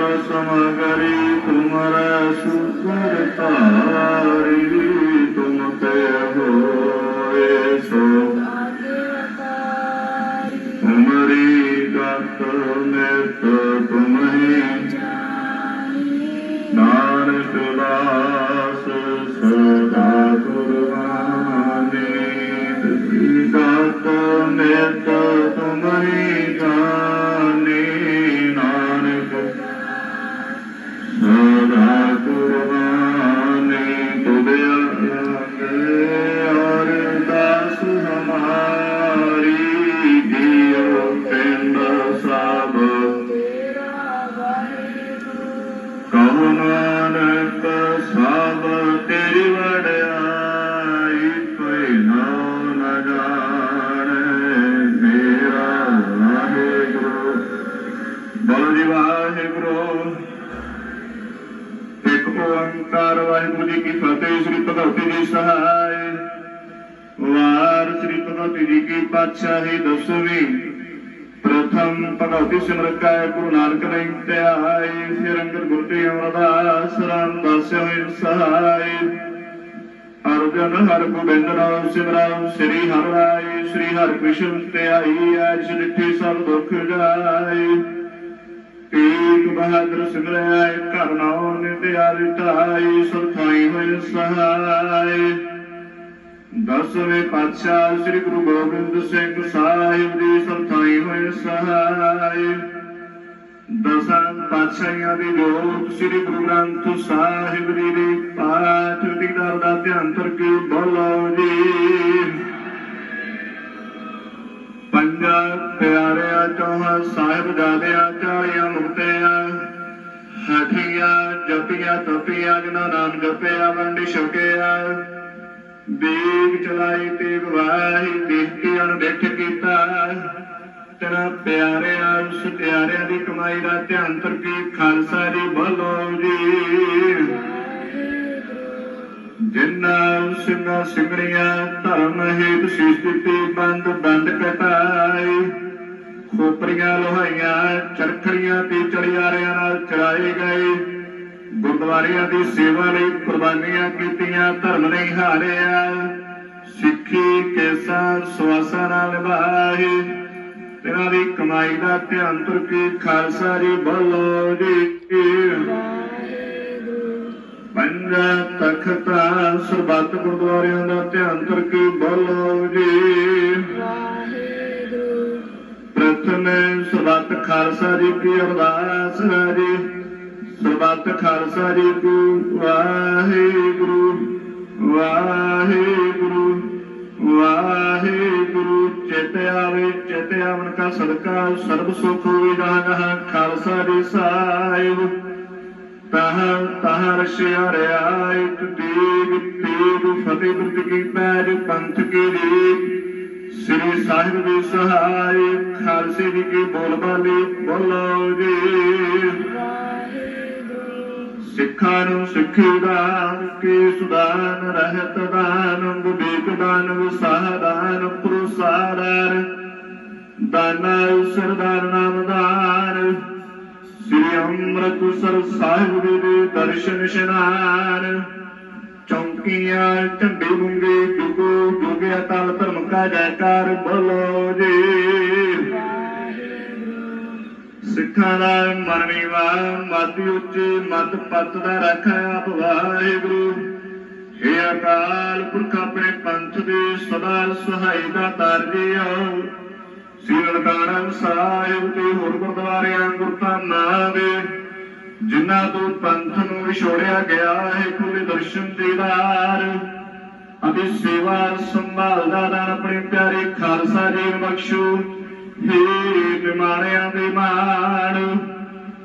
ਸਵਲ ਸਮਗਰੀ ਤੁਮਰਾ ਸੁਕਰ ਤਾਰੀ ਤੁਮ ਜੀ ਸ੍ਰੀ ਭਗਵਤੀ ਜੀ ਸਹਾਇ। ਵਾਰ ਸ੍ਰੀ ਭਗਵਤੀ ਜੀ ਕੀ ਪਾਤਸ਼ਾਹੀ ਦਸਵੀਂ। ਪ੍ਰਥਮ ਭਗਵਤੀ ਸਿਮਰਤ ਕਾ ਗੁਰੂ ਨਾਨਕ ਨੇ ਧਿਆਈ ਫਿਰ ਅੰਗਦ ਗੁਰੂ ਤੇ ਅਮਰਦਾਸ ਰਾਮਦਾਸ ਹੋਇ ਸਹਾਈ ਅਰਜਨ ਹਰ ਗੋਬਿੰਦ ਨਾਮ ਸਿਮਰਨ ਸ੍ਰੀ ਹਰਿ ਰਾਈ ਸ੍ਰੀ ਹਰਿ ਕ੍ਰਿਸ਼ਨ ਧਿਆਈ ਐਸ ਡਿਠੀ ਸਭ ਦੁੱਖ ਜਾਈ ਤੀਕ ਬਹਾਦਰ ਸਿਮਰਿਆ ਘਰ ਨਾਉ ਨਿਤਿਆਰੀ ਢਾਈ ਸੁਰਖਾਈ ਹੋਇ ਸਹਾਈ। ਦਸਵੇਂ ਪਾਤਸ਼ਾਹ ਸ੍ਰੀ ਗੁਰੂ ਗੋਬਿੰਦ ਸਿੰਘ ਸਾਹਿਬ ਜੀ ਸਰਥਾਈ ਹੋਏ ਸਹਾਈ। ਦਸਾਂ ਪਾਤਸ਼ਾਹਾਂ ਦੀ ਜੋਤ ਸ੍ਰੀ ਗੁਰੂ ਗ੍ਰੰਥ ਸਾਹਿਬ ਜੀ ਦੀ ਪਾਠ ਦੀ ਦਰ ਦਾ ਧਿਆਨ ਕਰਕੇ ਬੋਲੋ ਜੀ। ਪੰਜਾ ਪਿਆਰਿਆ ਚੌਹਾਂ ਸਾਹਿਬ ਜਾਦਿਆ ਚਾਲੀਆਂ ਮੁਕਤਿਆ। ਹਠੀਆਂ ਜਪੀਆਂ, ਤਪੀਆਂ, ਜਿਨ੍ਹਾਂ ਨਾਮ ਜਪਿਆ, ਵੰਡੀ ਛਕਿਆ। ਬੀਗ ਚਲਾਈ ਤੇ ਗਵਾਹੀ ਦੇਖ ਕੇ ਅਣਦੇਖ ਕੀਤਾ। ਤੇਰਾ ਪਿਆਰਿਆ, ਉਸ ਪਿਆਰਿਆਂ ਦੀ ਕਮਾਈ ਦਾ ਧਿਆਨ ਤਰਕੀ ਖਾਲਸਾ ਜੀ ਬੋਲੋ ਜੀ। ਜਿਨ੍ਹਾਂ ਸਿੰਘਾਂ ਸਿੰਘਣੀਆਂ ਧਰਮ ਹੇਤ ਸੀਸ ਬੰਦ ਬੰਦ ਕਟਾਈ ਖੋਪਰੀਆਂ ਲੋਹਾਈਆਂ, ਚਰਖੜੀਆਂ ਤੇ ਚੜਿਆਰਿਆਂ ਨਾਲ ਚੜਾਏ ਗਏ। ਗੁਰਦੁਆਰਿਆਂ ਦੀ ਸੇਵਾ ਲਈ ਕੁਰਬਾਨੀਆਂ ਕੀਤੀਆਂ, ਧਰਮ ਨਹੀਂ ਹਾਰਿਆ। ਸਿੱਖੀ ਕੇਸਾ ਸਵਾਸਾਂ ਨਾਲ ਨਿਭਾਏ। ਤੇਰਾ ਦੀ ਕਮਾਈ ਦਾ ਧਿਆਨ ਤੁਰ ਕੇ ਖਾਲਸਾ ਜੀ ਬੋਲੋ ਜੀ। ਪੰਜਾ ਤਖਤਾ ਸਰਬੱਤ ਗੁਰਦੁਆਰਿਆਂ ਦਾ ਧਿਆਨ ਤੁਰਕੀ ਬੋਲੋ ਜੀ। ਪ੍ਰਥਮੇ ਸਰਬੱਤ ਖਾਲਸਾ ਜੀ ਕੀ ਅਰਦਾਸ ਜੀ। ਸਰਬੱਤ ਖਾਲਸਾ ਜੀ ਕੀ ਵਾਹਿਗੁਰੂ ਵਾਹਿਗੁਰੂ ਵਾਹਿਗੁਰੂ। ਚਿਤ ਆਵੇ, ਚਿਤ ਆਵਨ ਕਾ ਸਦਕਾ, ਸਰਬ ਸੁਖ ਹੋਵੇ ਜਹਾਂ ਖਾਲਸਾ ਜੀ ਸਾਹਿਬ। ਤਹ ਤਹ ਰਸ਼ਿਆ ਰਿਆਇ ਤੀਗ ਤੀਗ ਫਤਿਹ ਬਿਰਤ ਕੀ ਪੈਜ ਪੰਥ ਕੀ ਰੀਤ ਸ੍ਰੀ ਸਾਹਿਬ ਦੀ ਸਹਾਈ ਖਾਲਸੇ ਜੀ ਕੀ ਬੋਲ ਬਾਲੀ ਬੋਲੋ ਜੀ। ਸਿੱਖਾਂ ਨੂੰ ਸਿੱਖੀ ਦਾਨ ਕੀ ਸੁਦਾਨ ਰਹਿਤ ਦਾਨ, ਵਿਵੇਕ ਦਾਨ ਵਿਸਾਹ ਦਾਨ ਪ੍ਰਸਾਰਰ ਦਾਨਾ। ਸਰਦਾਰ ਨਾਮ ਦਾਨ। ਸ੍ਰੀ ਅੰਮ੍ਰਿਤਸਰ ਸਾਹਿਬ ਦੇ ਦਰਸ਼ਨ ਇਸ਼ਨਾਨ ਚੌਂਕੀਆਂ, ਝੰਡੇ ਗੁੰਗੇ ਡੁਗੋ ਡੁਗਿਆ ਤਲ ਧਰਮ ਕਾ ਜੈਕਾਰ ਬੋਲੋ ਜੀ। ਸਿੱਖਾਂ ਦਾ ਮਰਨੀ ਮਤ ਉੱਚੇ, ਮਤ ਪੱਤ ਦਾ ਰੱਖਿਆ ਆਪ ਵਾਹਿਗੁਰੂ। ਹੇ ਅਕਾਲ ਪੁਰਖ ਆਪਣੇ ਪੰਥ ਦੇ ਸਦਾ ਸਹਾਈ ਦਾ ਤਰਜੀਓ ਸ੍ਰੀ ਨਨਕਾਣਾ ਸਾਹਿਬ ਤੇ ਹੋਰ ਗੁਰਦੁਆਰਿਆਂ ਗੁਰਧਾਮਾਂ ਦੇ, ਜਿਨ੍ਹਾਂ ਤੋਂ ਪੰਥ ਨੂੰ ਵਿਛੋੜਿਆ ਗਿਆ ਹੈ ਖੁੱਲੇ ਦਰਸ਼ਨ ਦੀਦਾਰ ਅਤੇ ਸੇਵਾ ਸੰਭਾਲਦਾ ਦਾਨ ਆਪਣੇ ਪਿਆਰੇ ਖਾਲਸਾ ਜੀ ਨੂੰ ਬਖਸ਼ੋ। ਹੇ ਨਿਮਾਣਿਆਂ ਦੇ ਮਾਣ,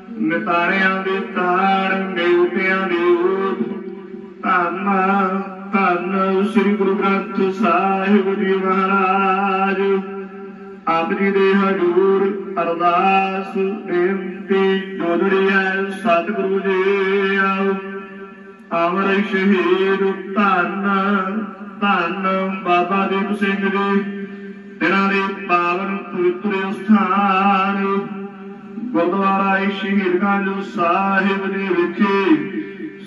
ਨਿਤਾਰਿਆਂ ਦੇ ਤਾਣ ਮੇਉਟਿਆਂ ਦੇ ਊਟ ਧੰਨ ਧੰਨ ਸ੍ਰੀ ਗੁਰੂ ਗ੍ਰੰਥ ਸਾਹਿਬ ਜੀ ਮਹਾਰਾਜ। ਆਪ ਜੀ ਦੇ ਹਜੂਰ ਅਰਦਾਸ, ਬੇਨਤੀ ਜੋਦੜੀ ਸਤਿਗੁਰੂ ਜੀ ਆਓ। ਅਮਰ ਸ਼ਹੀਦ ਧੰਨ ਧੰਨ ਬਾਬਾ ਦੀਪ ਸਿੰਘ ਜੀ ਤਿਨਾਂ ਦੇ ਪਾਵਨ ਪਵਿੱਤਰ ਸਥਾਨ, ਗੁਰਦੁਆਰਾ ਏ ਸ਼ਹੀਦਗੰਜ ਸਾਹਿਬ ਦੇ ਵਿਖੇ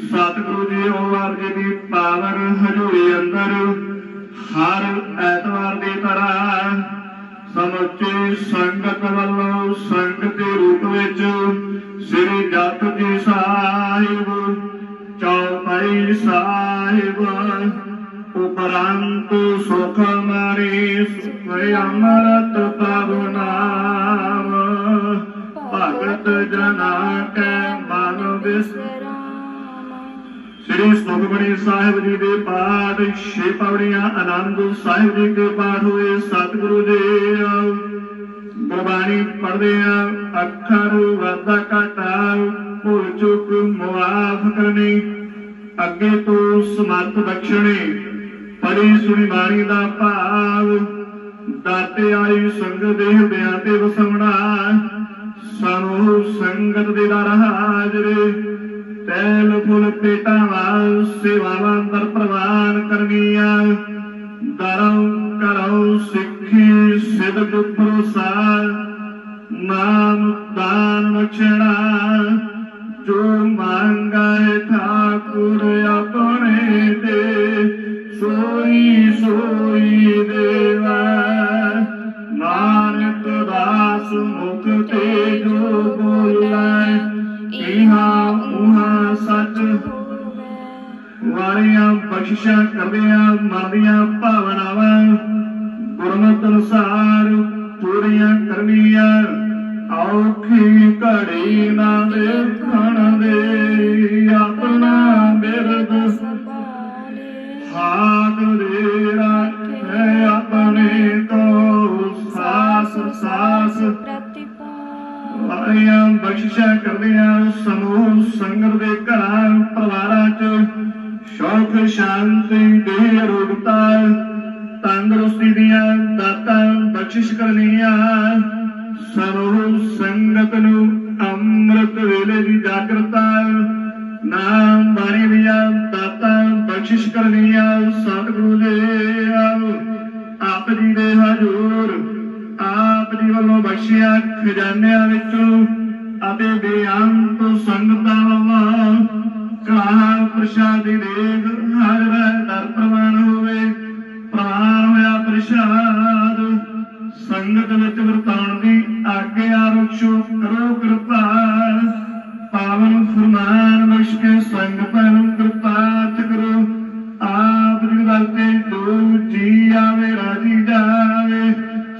ਸਤਿਗੁਰੂ ਜੀ ਓਵਾਰ ਜੀ ਦੀ ਪਾਵਨ ਹਜ਼ੂਰੀ ਅੰਦਰ ਹਰ ਐਤਵਾਰ ਦੀ ਤਰ੍ਹਾਂ ਸਮੁੱਚੀ ਸੰਗਤ ਵੱਲੋਂ ਸੰਗਤ ਦੇ ਰੂਪ ਵਿੱਚ ਸ੍ਰੀ ਜਪਜੀ ਸਾਹਿਬ, ਚੌਪਈ ਸਾਹਿਬ, ਉਪਰੰਤ ਸੁਖ ਮਰੀ ਸੁਖ ਅਮਰਤ ਪ੍ਰਭੂ ਭਗਤ ਜਨਾ ਕੈ ਮਨ ਵਿਸਰਾਮ। ਸ੍ਰੀ ਸੁਖਮਨੀ ਸਾਹਿਬ ਜੀ ਦੇ ਪਾਠ, ਛੇ ਪੌੜੀਆਂ ਆਨੰਦ ਸਾਹਿਬ ਜੀ ਦੇ ਪਾਠ ਹੋਏ, ਸਤਿਗੁਰੂ ਜੀ ਗੁਰਬਾਣੀ ਪੜ੍ਹਦੇ ਆ ਅੱਖਰ ਵਾਧਾ ਘਾਟਾ ਚੁੱਕ ਮੁਆਫ ਕਰਨੀ। ਅੱਗੇ ਤੋਂ ਸਮਰਥ ਬਖਸ਼ਣੇ ਪੜੀ ਸੁਣੀ ਬਾਣੀ ਦਾ ਭਾਵ। ਦਾਤੇ ਆਈ ਸੰਗਤ ਦੇ ਹਿਰਦਿਆਂ ਤੇ ਵਸਵਣਾ, ਸਾਨੂੰ ਸੰਗਤ ਦੇ ਦਰ ਹਾਜ਼ਰੇ। ਤੈਲ ਫੁੱਲ ਪੇਟਾਂ ਸੇਵਾਵਾਂ ਅੰਦਰ ਪ੍ਰਵਾਨ ਕਰਨੀਆਂ। ਦਰੋਂ ਕਰੋ ਸਿੱਖੀ ਸਿਦਕ ਭਰੋਸਾ ਨਾਮ ਦਾਨ ਬਖਸ਼ਣਾ ਜੋ ਮੰਗਾਏ ਠਾਕੁਰ ਆਪਣੇ ਦੇ ਸੋਈ ਸੋਈ ਦੇਵਾ। ਨਾਨਕ ਦਾਸ ਮੁਖ ਤੇ ਜੋ ਬੋਲੇ, ਇਹਾ ਉਹਾ ਸੱਚ ਵਾਰੀਆਂ ਬਖਸ਼ਿਸ਼ਾਂ ਕਰਦਿਆਂ ਮਨ ਭਾਵਨਾਵਾਂ, ਗੁਰਮਤਿ ਅਨੁਸਾਰ ਪੂਰੀਆਂ ਕਰਨੀਆਂ। ਔਖੀ ਘੜੀ ਨਾ ਦੇਖਣ ਦੇ, ਆਪਣਾ ਬਿਰਦ ਹਾਥ ਦੇ ਰੱਖੇ ਆਪਣੇ ਤੋਂ, ਸਾਸ ਸਾਸ ਵਾਰੀਆਂ ਬਖਸ਼ਿਸ਼ਾਂ ਕਰਨੀਆਂ ਸਮੂਹ ਸੰਗਤ ਦੇ ਘਰਾਂ ਪਰਿਵਾਰਾਂ 'ਚ ਸੁਖ ਸ਼ਾਂਤੀ ਦੇ ਅਰੋਗਤਾ, ਤੰਦਰੁਸਤੀ ਦੀਆਂ ਦਾਤਾਂ ਬਖਸ਼ਿਸ਼ ਕਰਨੀਆਂ। ਸਮੂਹ ਸੰਗਤ ਨੂੰ ਅੰਮ੍ਰਿਤ ਵੇਲੇ ਦੀ ਜਾਗਰਤਾ ਨਾਮ ਬਾਣੀ ਦੀਆਂ ਦਾਤਾਂ ਬਖਸ਼ਿਸ਼ ਕਰਨੀਆਂ ਸਤਿਗੁਰੂ ਜੀ ਆਪ ਜੀ ਦੇ ਹਜ਼ੂਰ ਆਪ ਜੀ ਵੱਲੋਂ ਬਖਸ਼ਿਆ ਖਜ਼ਾਨਿਆਂ ਵਿੱਚੋਂ ਅਤੇ ਬੇਅੰਤ ਸੰਗਤਾਂ ਵਾਂ ਕਹਾ ਪ੍ਰਸ਼ਾਦੀ ਦੇਗ ਹਰ ਦਰ ਪ੍ਰਵਾਨ ਤੇ ਜੀ ਆਵੇ, ਰਾਜੀ ਜਾਵੇ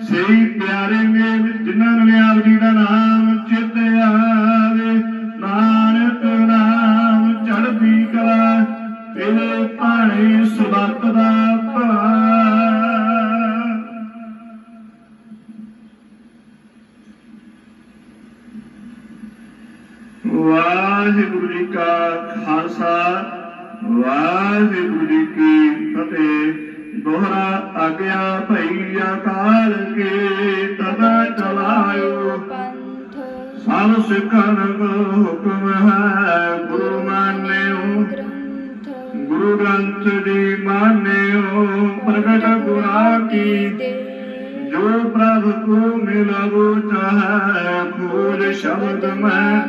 ਸਹੀ ਪਿਆਰੇ ਮੇਲ ਜਿਨ੍ਹਾਂ ਨੂੰ ਆਪ ਜੀ ਦਾ ਨਾਮ ਚਿਤ ਆਵੇ ਨਾਨਕ ਨਾਮ ਚੜ੍ਹਦੀ ਕਲਾ ਇਹ ਪਾਣੀ ਸੁਬਤ ਦਾ ਭਲਾ। ਵਾਹਿਗੁਰੂ ਜੀ ਕਾ ਖਾਲਸਾ। ਵਾਹਿਗੁਰੂ ਜੀ ਕੀ ਫਤਿਹ। ਦੋਹਰਾ ਆਗਿਆ ਭਈ ਅਕਾਲ ਕੇ ਤਬ ਚਲਾਇਓ। ਸਭ ਸਿੱਖਾਂ ਹੁਕਮ ਹੈ, ਗੁਰੂ ਮਾਨਿਓ। ਗੁਰੂ ਗ੍ਰੰਥ ਦੀ ਮਾਨਿਓ, ਪ੍ਰਗਟ ਗੁਰਾ ਕੀ। ਜੋ ਪ੍ਰਭ ਕੋ ਮਿਲਵੋ ਚਾਹੈ ਫੂਲ ਸ਼ਬਦ ਮੈਂ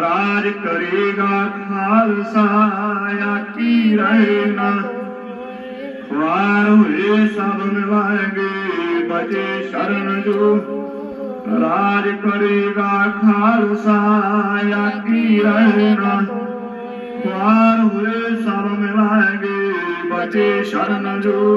ਰਾਜ ਕਰੇਗਾ ਖਾਲਸਾ। खु सभे बजे शर जो राज करे खार साया किराए खुए समगे बजे शर जो